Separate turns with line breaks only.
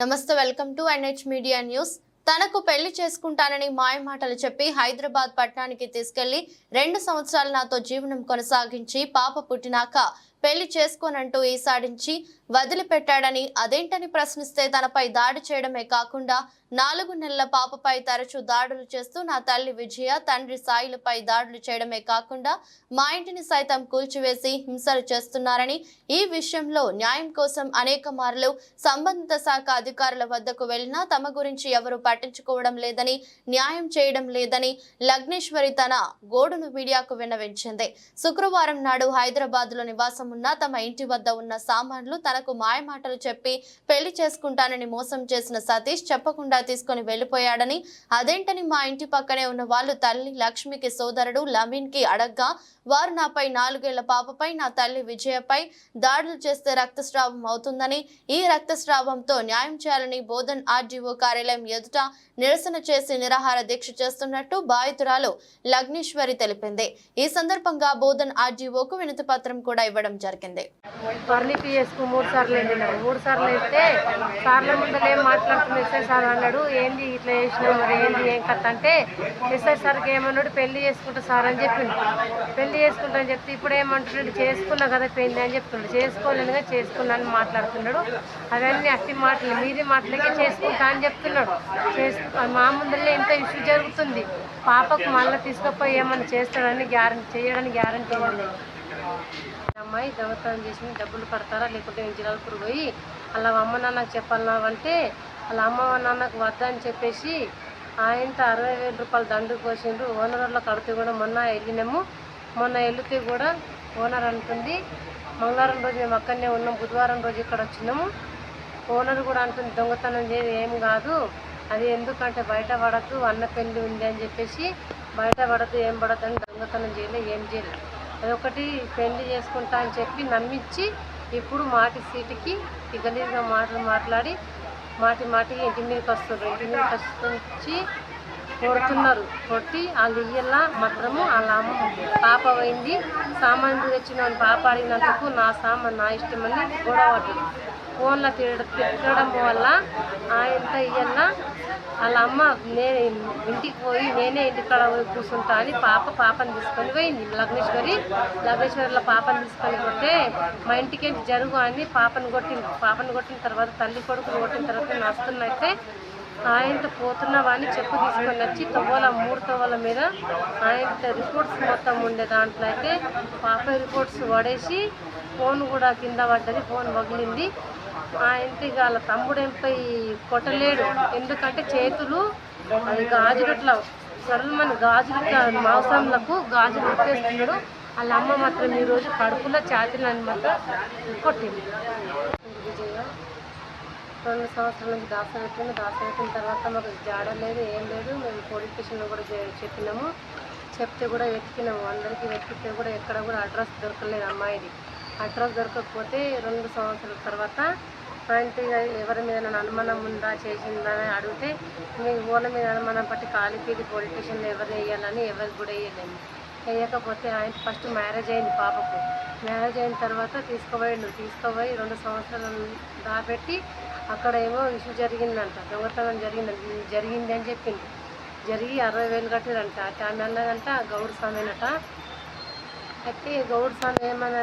నమస్తే welcome to NH media news. తనకు పెళ్ళి చేసుకుంటానని మాయమాటలు చెప్పి హైదరాబాద్ పట్టణానికి తీసుకెళ్ళి రెండు సంవత్సరాలు నాతో జీవనం కొనసాగించి పాప పుట్టినాక పెళ్ళి చేసుకోనంటూ ఈసాడించి వదిలిపెట్టాడని అదేంటని ప్రశ్నిస్తే తనపై దాడి చేయడమే కాకుండా నాలుగు నెలల పాపపై తరచూ దాడులు చేస్తూ నా తల్లి విజయ తండ్రి సాయిలపై దాడులు చేయడమే కాకుండా మా ఇంటిని సైతం కూల్చివేసి హింసలు చేస్తున్నారని ఈ విషయంలో న్యాయం కోసం అనేక మార్లు సంబంధిత శాఖ అధికారుల వద్దకు వెళ్ళినా తమ గురించి ఎవరు పట్టించుకోవడం లేదని న్యాయం చేయడం లేదని లగ్నేశ్వరి తన గోడును మీడియాకు విన్నవించింది. శుక్రవారం నాడు హైదరాబాద్లో నివాసం ఉన్న తమ ఇంటి వద్ద ఉన్న సామాన్లు తనకు మాయమాటలు చెప్పి పెళ్ళి చేసుకుంటానని మోసం చేసిన సతీష్ చెప్పకుండా తీసుకొని వెళ్ళిపోయాడని అదేంటని మా ఇంటి పక్కనే ఉన్న వాళ్ళు తల్లి లక్ష్మికి సోదరుడు లమిన్కి అడగ్గా వారు నాపై నాలుగేళ్ళ పాపపై నా తల్లి విజయపై దాడులు చేస్తే రక్తస్రావం అవుతుందని ఈ రక్తస్రావంతో న్యాయం చేయాలని బోధన్ ఆర్డీఓ కార్యాలయం ఎదుట నిరసన చేసి నిరాహార దీక్ష చేస్తున్నట్టు బాధితురాలు లగ్నేశ్వరి తెలిపింది. ఈ సందర్భంగా బోధన్ ఆర్డీఓకు వినతి పత్రం కూడా ఇవ్వడం జరిగింది.
వర్లీ పిఎస్కు మూడు సార్లు వెళ్ళినాం. మూడు సార్లు వెళ్తే సార్ల ముందర ఏం మాట్లాడుతున్న ఎస్ఐ సార్ అన్నాడు ఏంది ఇట్లా చేసినా మరి? ఏంది? ఏం కథ? అంటే ఎస్ఐ సార్కి ఏమన్నాడు పెళ్ళి చేసుకుంటా సార్ అని చెప్పిండు. పెళ్ళి చేసుకుంటా అని చెప్తే ఇప్పుడు ఏమంటున్నాడు చేసుకున్నా కదా పెళ్ళి అని చెప్తున్నాడు చేసుకోలేనుగా చేసుకున్నా అని మాట్లాడుతున్నాడు. అవన్నీ అట్టి మాటలు మీది మాటలకే చేసుకుంటా అని చెప్తున్నాడు. చేసుకు మా ముందరనే ఇంత ఇష్యూ జరుగుతుంది. పాపకు మళ్ళీ తీసుకుపోయి ఏమన్నా చేస్తాడని గ్యారంటీ చేయడానికి గ్యారంటీ ఉంది అమ్మాయి దొంగతనం చేసి డబ్బులు కడతారా లేకుంటే ఇంజిరాలపూర్ పోయి అలా అమ్మ నాన్నకు చెప్పాలంటే వాళ్ళ అమ్మ నాన్నకు వద్దని చెప్పేసి ఆయనతో అరవై వేల రూపాయలు దండు పోసిండ్రు ఓనర్లో కడితే కూడా మొన్న వెళ్ళినాము. మొన్న వెళితే కూడా ఓనర్ అంటుంది మంగళవారం రోజు మేము అక్కడనే ఉన్నాం. బుధవారం రోజు ఇక్కడ వచ్చినాము. ఓనర్ కూడా అంటుంది దొంగతనం చేయదు ఏం కాదు. అది ఎందుకంటే బయట పడద్దు. అన్న పెళ్ళి ఉంది అని చెప్పేసి బయట పడద్దు ఏం పడద్దు అని దొంగతనం చేయలే ఏం చేయలేదు అదొకటి పెళ్ళి చేసుకుంటా అని చెప్పి నమ్మించి ఇప్పుడు మాటి సీటుకి ఈ గలీజ్గా మాటలు మాట్లాడి మాటి మాటికి ఇంటి మీదకి వస్తున్నారు. ఇంటి మీదకి వచ్చి కొడుతున్నారు. కొట్టి వాళ్ళు ఇయ్యల్లా మాత్రము వాళ్ళ అమ్మ పాప పోయింది సామాన్ తెచ్చిన పాప అడిగినందుకు నా సామాన్ నా ఇష్టమని గొడవ ఫోన్లో తిరగడం వల్ల ఆయనతో ఇయ్యల్లా వాళ్ళ అమ్మ నేను ఇంటికి పోయి నేనే ఇంటికాడ పోయి కూర్చుంటా అని పాప పాపని తీసుకొని పోయింది. లగ్నేశ్వరి లగ్నేశ్వరిలో పాపని తీసుకొని పోతే మా ఇంటికి జరుగు అని పాపని కొట్టింది. పాపని కొట్టిన తర్వాత తల్లి కొడుకులు కొట్టిన తర్వాత నస్తున్నైతే ఆయనతో పోతున్నావని చెప్పు తీసుకొని వచ్చి తవ్వల మూడు తవ్వల మీద ఆయనతో రిపోర్ట్స్ మొత్తం ఉండే దాంట్లో అయితే పాప రిపోర్ట్స్ పడేసి ఫోన్ కూడా కింద పడ్డది ఫోన్ వగిలింది ఆ ఇంటికి వాళ్ళ తమ్ముడు ఎంపై కొట్టలేడు. ఎందుకంటే చేతులు అది గాజులట్లా ఇట్లా గాజులు మాంసంలకు గాజులు ఉప్పేస్తున్నాడు వాళ్ళ అమ్మ మాత్రం ఈరోజు కడుపులో ఛాతీలు అని మాత్రం కొట్టింది. విజయ రెండు సంవత్సరాల నుంచి దాస పెట్టింది దాస పెట్టిన తర్వాత మాకు జాడ లేదు ఏం లేదు. మేము పోలీస్ స్టేషన్లో కూడా చెప్పినాము. చెప్తే కూడా వెతికినాము. అందరికీ వెతికితే కూడా ఎక్కడ కూడా అడ్రస్ దొరకలేదు అమ్మాయిది. అడ్రస్ దొరకకపోతే రెండు సంవత్సరాల తర్వాత ఆయనతో ఎవరి మీద అనుమానం ఉందా చేసిందా అని అడిగితే మీకు ఊళ్ళ మీద అనుమానం పట్టి కాలిపీది పోలీస్ స్టేషన్లో ఎవరిని వేయాలని ఎవరికి కూడా వేయలేము వేయకపోతే ఆయన ఫస్ట్ మ్యారేజ్ అయింది పాపకు. మ్యారేజ్ అయిన తర్వాత తీసుకుపోయిండు. తీసుకుపోయి రెండు సంవత్సరాలు దాపెట్టి అక్కడ ఏమో ఇష్యూ జరిగిందంట. దొంగతనం జరిగింది. జరిగింది అని చెప్పింది జరిగి అరవై వేలు కట్టిరంట. అయితే ఆమె అన్నదంట గౌడ్ స్వామినట అయితే గౌడ్ స్వామి ఏమన్నా